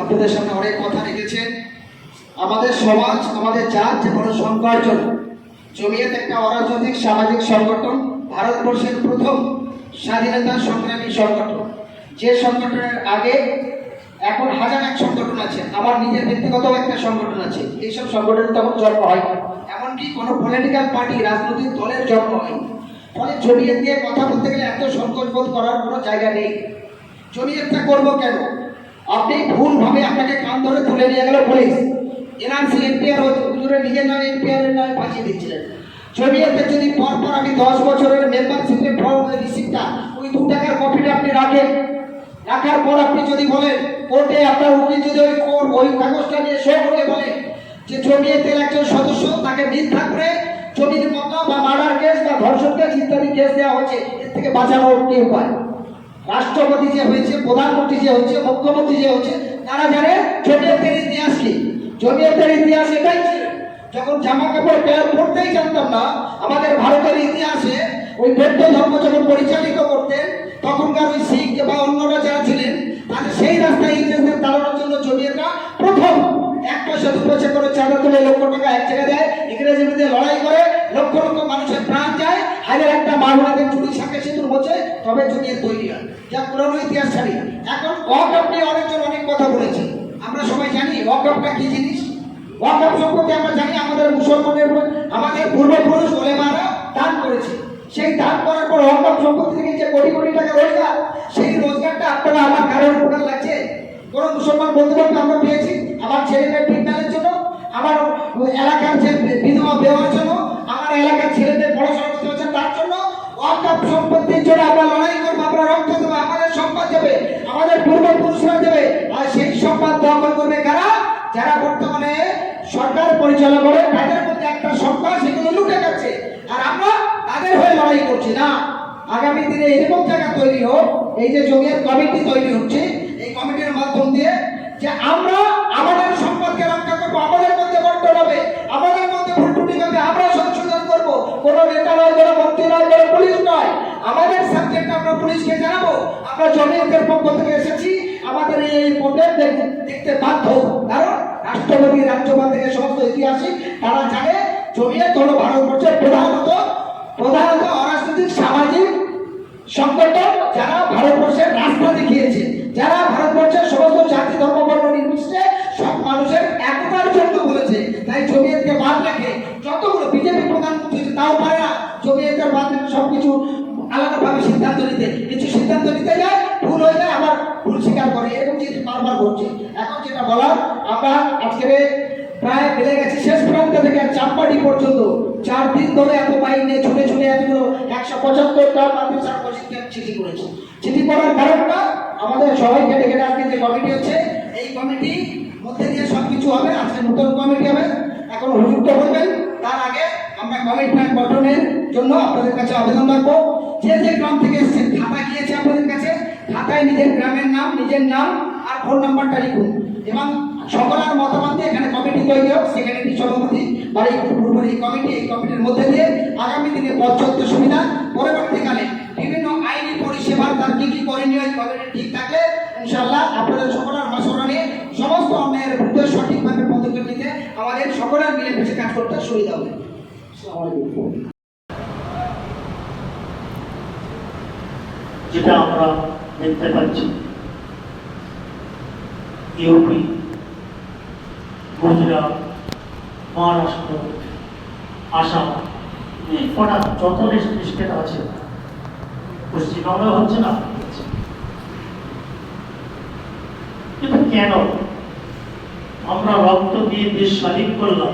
আপনাদের সামনে অনেক কথা রেখেছেন। আমাদের সমাজ, আমাদের জাত যে বড় সংকর্ষণ জমিয়ত একটা অরাজনৈতিক সামাজিক সংগঠন, ভারতবর্ষের প্রথম স্বাধীনতা সংগ্রামী সংগঠন। যে সংগঠনের আগে এখন হাজার এক সংগঠন আছে আমার নিজের ব্যক্তিগত একটা সংগঠন আছে। এইসব সংগঠনের তখন জন্ম হয়। এমনকি কোনো পলিটিক্যাল পার্টি রাজনৈতিক দলের জন্ম হয় ফলে জমিয়ত নিয়ে কথা বলতে গেলে এত সংকোচ বোধ করার কোনো জায়গা নেই। জমিয়তটা করব কেন? আপনি ভুলভাবে আপনাকে কান ধরে তুলে নিয়ে গেল পুলিশ। এনআরসি এনপিআর হুজুরে নিজের নামে এনপিআর এর নামে ফাঁসিয়ে দিচ্ছিলেন। জমিয়তে যদি পরপর আমি দশ বছরের মেম্বারশিপের ফর্ম রিসিপ্টটা ওই দু টাকার কপিটা আপনি রাখেন। রাখার পর আপনি যদি বলেন, কোর্টে আপনার উকিল যদি ওই কোর্ট ওই কাগজটা নিয়ে শো করে বলে যে জমিয়তের একজন সদস্য, তাকে মিথ্যা করে জমির মামলা বা মার্ডার কেস বা ধর্ষণ কেস ইত্যাদি কেস দেওয়া হচ্ছে এর থেকে বাঁচানোর কি উপায়? রাষ্ট্রপতি যে হয়েছে, প্রধানমন্ত্রী যে হচ্ছে মুখ্যমন্ত্রী যে হচ্ছে তারা জানে জমিয়তের ইতিহাস কি জমিয়তের ইতিহাস এটাই ছিল যখন জামা কাপড় প্যান্ট পরতেই জানতাম না, আমাদের ভারতের ইতিহাসে ওই বৌদ্ধ ধর্ম যখন পরিচালিত করতেন, তখনকার ওই শিখ বা অন্যরা যারা ছিলেন, তাদের সেই রাস্তায় ইংরেজদের তাড়ানোর জন্য জমিয়তরা প্রথম এক পয়সা, দু পয়সা করে চাঁদা তুলে লক্ষ টাকা এক জায়গায় দেয়, ইংরেজের বিরুদ্ধে লড়াই করে লক্ষ লক্ষ মানুষের প্রাণ যায় হাজার একটা মারুয়াদের চুরি শাকে সিঁদুর মোচে তবে জমিয়ে তৈরি হয়। যা পুরনো ইতিহাস ছাড়ি এখন ওয়াকআপ নিয়ে অনেকজন অনেক কথা বলেছে। আমরা সবাই জানি ওয়াকআপটা কি জিনিস? ওয়াকআপ সম্পর্কে আমরা জানি আমাদের মুসলমানের আমাদের পূর্বপুরুষ ওলেমারা দান করেছে। সেই দান করার পর ওয়াকআপ সম্পত্তি থেকে যে কোটি কোটি টাকা রোজগার, সেই রোজগারটা আপনারা আমার কারোর উপকার লাগছে? কোনো মুসলমান বন্ধু বান্ধব আমরা পেয়েছি? আমার ছেলে মেয়ের ট্রিটমেন্টের জন্য আমার এলাকার যে বিধবা দেওয়ার জন্য আমার এলাকার ছেলেদের পড়াশোনা করতে হচ্ছে তার জন্য ওয়াকআপ সম্পত্তির জন্য আমরা লড়াই করব, আমরা রক্ত দেবো, আমাদের সম্পদ দেবে, আমাদের পূর্বপুরুষরা দেবে, আর সেই সম্পদ দখল করবে কারা? যারা বর্তমানে সরকার পরিচালনা করে, তাদের মধ্যে একটা সংখ্যা সেগুলো লুটে যাচ্ছে আর আমরা তাদের হয়ে লড়াই করছি না। আগামী দিনে এরকম জায়গা তৈরি হোক, এই যে জমির কমিটি তৈরি হচ্ছে, এই কমিটির মাধ্যম দিয়ে যে আমরা আমাদের সম্পদকে রক্ষা করব, আমাদের মধ্যে বন্টন হবে, আমাদের মধ্যে ভুল ত্রুটি হবে আমরা সংশোধন করব কোন নেতা নয় কোনো মন্ত্রী নয় কোনো পুলিশ নয় আমাদের সাবজেক্ট আমরা পুলিশকে জানাব। আমরা জমিয়তের পক্ষ থেকে এসেছি। আমাদের এই প্রবলেম দেখতে বাধ্য। কারণ রাষ্ট্রপতি, রাজ্যপাল থেকে সমস্ত ঐতিহাসিক তারা জানে। জমিয়ত হলো ভারতবর্ষের প্রধানত প্রধানত অরাজনৈতিক, সামাজিক সংগঠন যারা ভারতবর্ষের রাস্তা দেখিয়েছে যারা ভারতবর্ষের সমস্ত জাতি, ধর্ম, বর্ণ নির্বিশেষে সব মানুষের একতার জন্য বলেছে। তাই জমিয়তকে বাদ রাখে যতগুলো বিজেপি প্রধানমন্ত্রী তাও পারে না। জমিয়তের বাদ রেখে সবকিছু আলাদাভাবে সিদ্ধান্ত নিতে। কিছু সিদ্ধান্ত নিতে যায় ভুল হয়ে যায়, আবার ভুল স্বীকার করে। এরকম জিনিস বারবার ঘটছে। এখন যেটা বলার, আমরা আজকে প্রায় বেড়ে গেছে শেষ প্রান্ত থেকে চাম্পাটি পর্যন্ত। চার দিন ধরে এত বাইক নিয়ে ছুটে ছুটে এতগুলো একশো পঁচাত্তরটা মসজিদকে চিঠি করেছে। চিঠি করার কারণটা আমাদের সবাই কেটে ডেকে আজকে যে কমিটি হচ্ছে, এই কমিটি মধ্যে দিয়ে সব কিছু হবে। আজকে নতুন কমিটি হবে। এখন হুজুরটা করবেন তার আগে আমরা কমিটমেন্ট গঠনের জন্য আপনাদের কাছে আবেদন রাখব। যে যে গ্রাম থেকে এসেছেন, খাতা গিয়েছে আপনাদের কাছে, খাতায় নিজের গ্রামের নাম, নিজের নাম আর ফোন নাম্বারটা লিখুন। এবং সকলের মতামত এখানে কমিটি তৈরি হোক সেক্রেটারি সভাপতি বা এই এই কমিটি এই কমিটির মধ্যে দিয়ে আগামী দিনে পর্যাপ্ত সুবিধা, পরবর্তীকালে বিভিন্ন আইনি পরিষেবার তার কি কি করণীয়, এই কমিটি ঠিক থাকলে ইনশাল্লাহ আপনাদের সকলের নিয়ে সমস্ত অন্যায়ের বিরুদ্ধে সঠিকভাবে পদক্ষেপ নিতে আমাদের সকলের মিলেমিশে কাজ করতে সুবিধা হবে। আসসালামু আলাইকুম। যেটা আমরা দেখতে পাচ্ছি। ইউপি গুজরাট, মহারাষ্ট্র, আসাম, এই কটা যত স্টেট আছে পশ্চিমবঙ্গে হচ্ছে না কিন্তু কেন? আমরা রক্ত দিয়ে দেশ স্বাধীন করলাম।